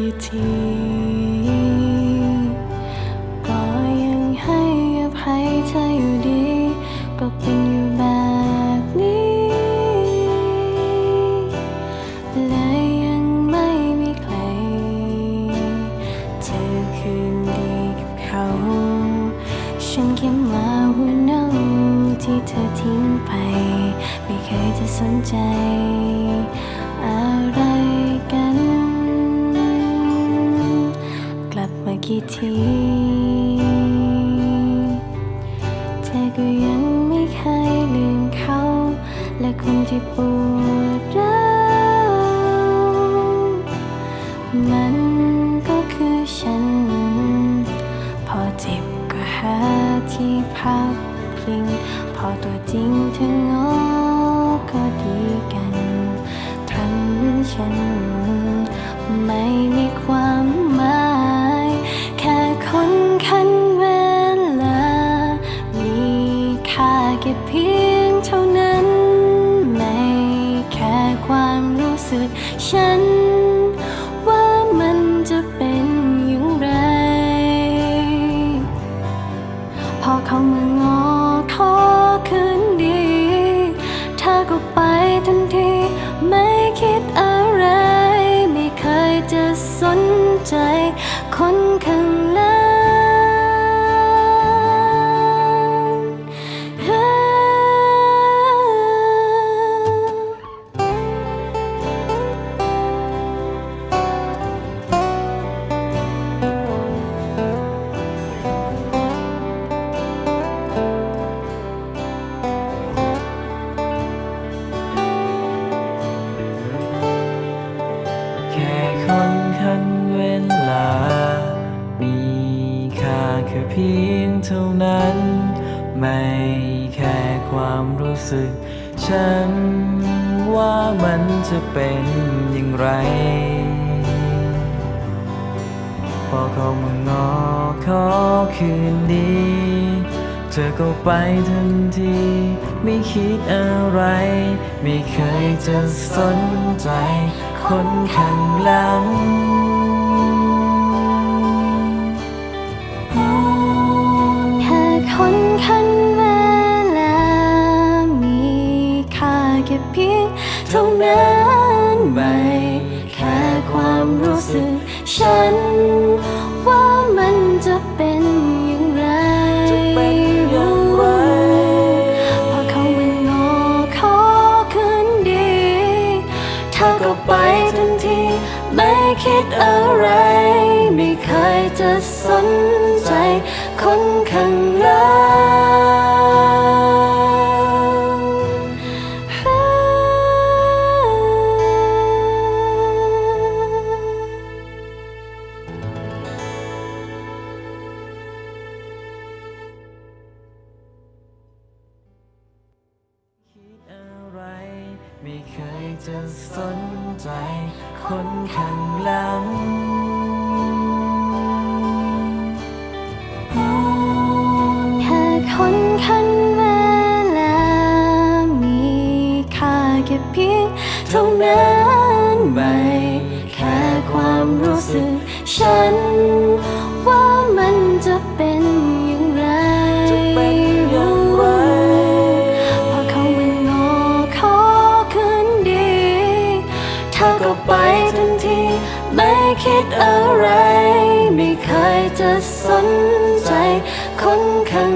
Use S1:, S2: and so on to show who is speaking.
S1: ก็ยังให้ภัยเธออยู่ดี ก็เป็นอยู่แบบนี้ และยังไม่มีใคร เธอคืนดีกับเขา ฉันแค่มาหุ่นเาที่เธอทิ้งไป ไม่เคยจะสนใจ อะไร ยังไม่เคยลืมเขา และคนที่ปวดร้าวมันก็คือฉัน พอเจ็บก็หาที่พักพิง พอตัวจริงเธองอก็ดีกันทำเหมือนฉัน ไม่มีความหมาย แค่คนคัน แค่เพียงเท่านั้น ไม่แค่ความรู้สึกฉัน ว่ามันจะเป็นอย่างไร พอเขามางอขอคืนดีเธอก็ไปทันที ไม่คิดอะไร ไม่เคยจะสนใจคนข้าง
S2: ค่เพียงเท่านั้น ไม่แค่ความรู้สึก ฉันว่ามันจะเป็นอย่างไร พอเขามางอขอคืนดี เธอก็ไปทันที ไม่คิดอะไร ไม่เคยจะสนใจ คนข้างหลัง
S1: เท่านั้นไม่แค่ความรู้สึก ฉัน ว่ามันจะเป็นอย่างไร
S2: เป็นอย่างไร
S1: พอเขามางอขอคืนดีเธอก็ไปทันที ไม่คิดอะไร ไม่เคยจะสนใจคนข้างหลัง
S2: ไม่เคยจะสนใจคนข้างหลัง
S1: แค่คนคันเวลามีค่าแค่เพียงเท่านั้นไม่แค่ความรู้สึกฉันว่า ธอก็ไปทันที ไม่คิดอะไร ไม่เคยจะสนใจคนข้าง